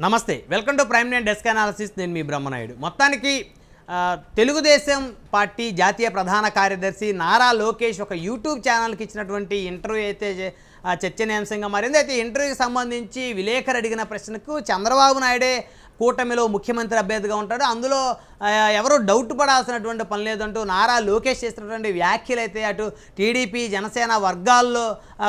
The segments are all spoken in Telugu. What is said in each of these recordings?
నమస్తే welcome to prime nine desk analysis. నేను మీ బ్రహ్మనాయుడు. మొత్తానికి తెలుగుదేశం పార్టీ జాతీయ ప్రధాన కార్యదర్శి నారా లోకేష్ ఒక యూట్యూబ్ ఛానల్కి ఇచ్చినటువంటి ఇంటర్వ్యూ అయితే చర్చనీయాంశంగా మారింది. అయితే ఇంటర్వ్యూకి సంబంధించి విలేకరు అడిగిన ప్రశ్నకు చంద్రబాబు నాయుడే కూటమిలో ముఖ్యమంత్రి అభ్యర్థిగా ఉంటాడు. అందులో ఎవరు డౌట్ పడాల్సినటువంటి పని లేదంటూ నారా లోకేష్ చేసినటువంటి వ్యాఖ్యలు అయితే అటు టీడీపీ జనసేన వర్గాల్లో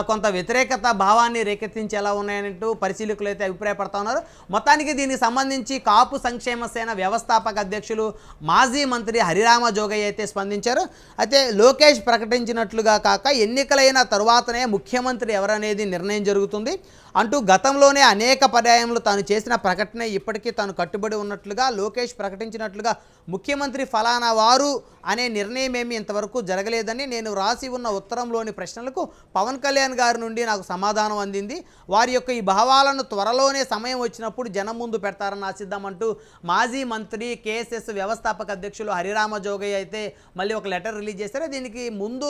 కొంత వ్యతిరేకత భావాన్ని రేకెత్తించేలా ఉన్నాయంటూ పరిశీలకులు అయితే అభిప్రాయపడతా ఉన్నారు. మొత్తానికి దీనికి సంబంధించి కాపు సంక్షేమ సేన వ్యవస్థాపక అధ్యక్షులు మాజీ మంత్రి హరిరామ జోగయ్య అయితే స్పందించారు. అయితే లోకేష్ ప్రకటించినట్లుగా కాక ఎన్నికలైన తరువాతనే ముఖ్యమంత్రి ఎవరనేది నిర్ణయం జరుగుతుంది. అంటూ గతంలోనే అనేక పర్యాయములు తాను చేసిన ప్రకటన ఇప్పటికీ తాను కట్టుబడి ఉన్నట్లుగా లోకేష్ ప్రకటించినట్లుగా ముఖ్యమంత్రి ఫలానా వారు అనే నిర్ణయం ఏమి ఇంతవరకు జరగలేదని నేను రాసి ఉన్న ఉత్తరంలోని ప్రశ్నలకు పవన్ కళ్యాణ్ గారి నుండి నాకు సమాధానం అందింది. వారి యొక్క ఈ భావాలను త్వరలోనే సమయం వచ్చినప్పుడు జనం ముందు పెడతారని ఆశిద్దామంటూ మాజీ మంత్రి కేఎస్ఎస్ వ్యవస్థాపక అధ్యక్షులు హరిరామ జోగయ్య అయితే మళ్ళీ ఒక లెటర్ రిలీజ్ చేశారు. దీనికి ముందు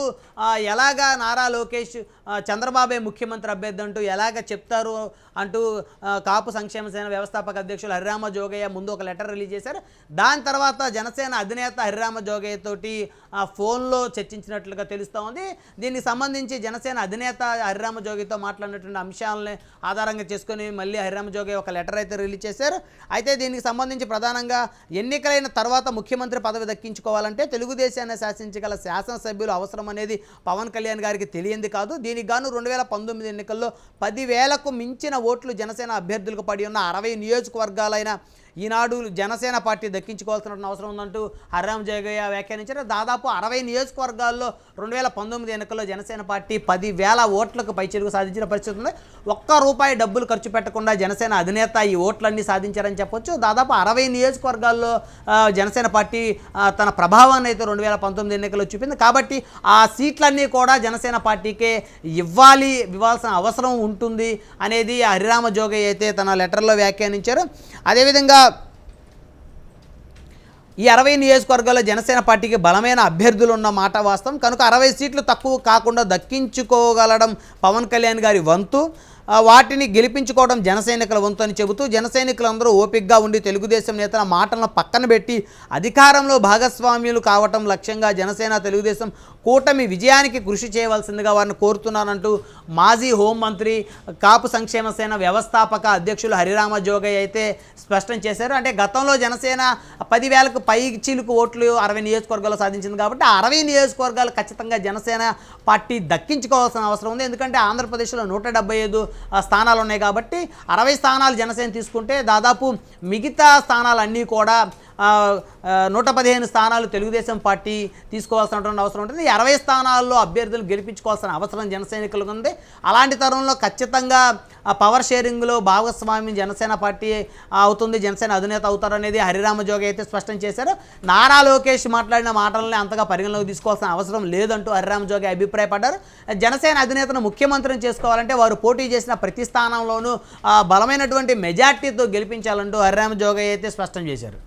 ఎలాగా నారా లోకేష్ చంద్రబాబే ముఖ్యమంత్రి అభ్యర్థి అంటూ ఎలాగ చెప్తారు అంటూ కాపు సంక్షేమ సేన వ్యవస్థాపక అధ్యక్షులు హరిరామ జోగయ్య ముందు ఒక లెటర్ రిలీజ్ చేశారు. దాని తర్వాత జనసేన అధినేత హరిరామ జోగయ్య తోటి ఆ ఫోన్లో చర్చించినట్లుగా తెలుస్తూ ఉంది. దీనికి సంబంధించి జనసేన అధినేత హరిరామ జోగితో మాట్లాడినటువంటి అంశాలని ఆధారంగా చేసుకొని మళ్ళీ హరిరామ జోగయ్య ఒక లెటర్ అయితే రిలీజ్ చేశారు. అయితే దీనికి సంబంధించి ప్రధానంగా ఎన్నికలైన తర్వాత ముఖ్యమంత్రి పదవి దక్కించుకోవాలంటే తెలుగుదేశాన్ని శాసించగల శాసనసభ్యులు అవసరం అనేది పవన్ కళ్యాణ్ గారికి తెలియంది కాదు. దీనికి గాను రెండు వేల పంతొమ్మిది ఎన్నికల్లో పదివేలకు మించిన ఓట్లు జనసేన అభ్యర్థులకు పడి ఉన్న అరవై నియోజకవర్గాలైన না ఈనాడు జనసేన పార్టీ దక్కించుకోవాల్సిన అవసరం ఉందంటూ హర్రామ్ జగయ్య వ్యాఖ్యానించారు. దాదాపు అరవై నియోజకవర్గాల్లో రెండు వేల పంతొమ్మిది ఎన్నికల్లో జనసేన పార్టీ పదివేల ఓట్లకు పైచెలుగు సాధించిన పరిస్థితి ఉంది. ఒక్క రూపాయి డబ్బులు ఖర్చు పెట్టకుండా జనసేన అధినేత ఈ ఓట్లన్నీ సాధించారని చెప్పొచ్చు. దాదాపు అరవై నియోజకవర్గాల్లో జనసేన పార్టీ తన ప్రభావాన్ని అయితే రెండు వేల పంతొమ్మిది ఎన్నికల్లో చూపింది. కాబట్టి ఆ సీట్లన్నీ కూడా జనసేన పార్టీకే ఇవ్వాలి ఇవ్వాల్సిన అవసరం ఉంటుంది అనేది హరిరామ జోగయ్య అయితే తన లెటర్లో వ్యాఖ్యానించారు. అదేవిధంగా ఈ అరవై నియోజకవర్గాల్లో జనసేన పార్టీకి బలమైన అభ్యర్థులు ఉన్న మాట వాస్తవం. కనుక అరవై సీట్లు తక్కువ కాకుండా దక్కించుకోగలడం పవన్ కళ్యాణ్ గారి వంతు. వాటిని గెలిపించుకోవడం జనసైనికుల వంతుని చెబుతూ జనసైనికులందరూ ఓపిక్గా ఉండి తెలుగుదేశం నేతల మాటలను పక్కన పెట్టి అధికారంలో భాగస్వామ్యులు కావటం లక్ష్యంగా జనసేన తెలుగుదేశం కూటమి విజయానికి కృషి చేయవలసిందిగా వారిని కోరుతున్నానంటూ మాజీ హోంమంత్రి కాపు సంక్షేమ సేన వ్యవస్థాపక అధ్యక్షులు హరిరామ జోగయ్య అయితే స్పష్టం చేశారు. అంటే గతంలో జనసేన పదివేలకు పై చీలుకు ఓట్లు అరవై నియోజకవర్గాలు సాధించింది కాబట్టి అరవై నియోజకవర్గాలు ఖచ్చితంగా జనసేన పార్టీ దక్కించుకోవాల్సిన అవసరం ఉంది. ఎందుకంటే ఆంధ్రప్రదేశ్లో నూట డెబ్బై ఐదు స్థానాలు ఉన్నాయి కాబట్టి అరవై స్థానాలు జనసేన తీసుకుంటే దాదాపు మిగతా స్థానాలన్నీ కూడా నూట పదిహేను స్థానాలు తెలుగుదేశం పార్టీ తీసుకోవాల్సినటువంటి అవసరం ఉంటుంది. అరవై స్థానాల్లో అభ్యర్థులు గెలిపించుకోవాల్సిన అవసరం జనసైనికులకు ఉంది. అలాంటి తరుణంలో ఖచ్చితంగా పవర్ షేరింగ్లో భాగస్వామ్యం జనసేన పార్టీ అవుతుంది. జనసేన అధినేత అవుతారనేది హరిరామ జోగి అయితే స్పష్టం చేశారు. నారా లోకేష్ మాట్లాడిన మాటలని అంతగా పరిగణలోకి తీసుకోవాల్సిన అవసరం లేదంటూ హరిరామజోగి అభిప్రాయపడ్డారు. జనసేన అధినేతను ముఖ్యమంత్రిని చేసుకోవాలంటే వారు పోటీ చేసిన ప్రతి స్థానంలోనూ బలమైనటువంటి మెజార్టీతో గెలిపించాలంటూ హరిరామజోగి అయితే స్పష్టం చేశారు.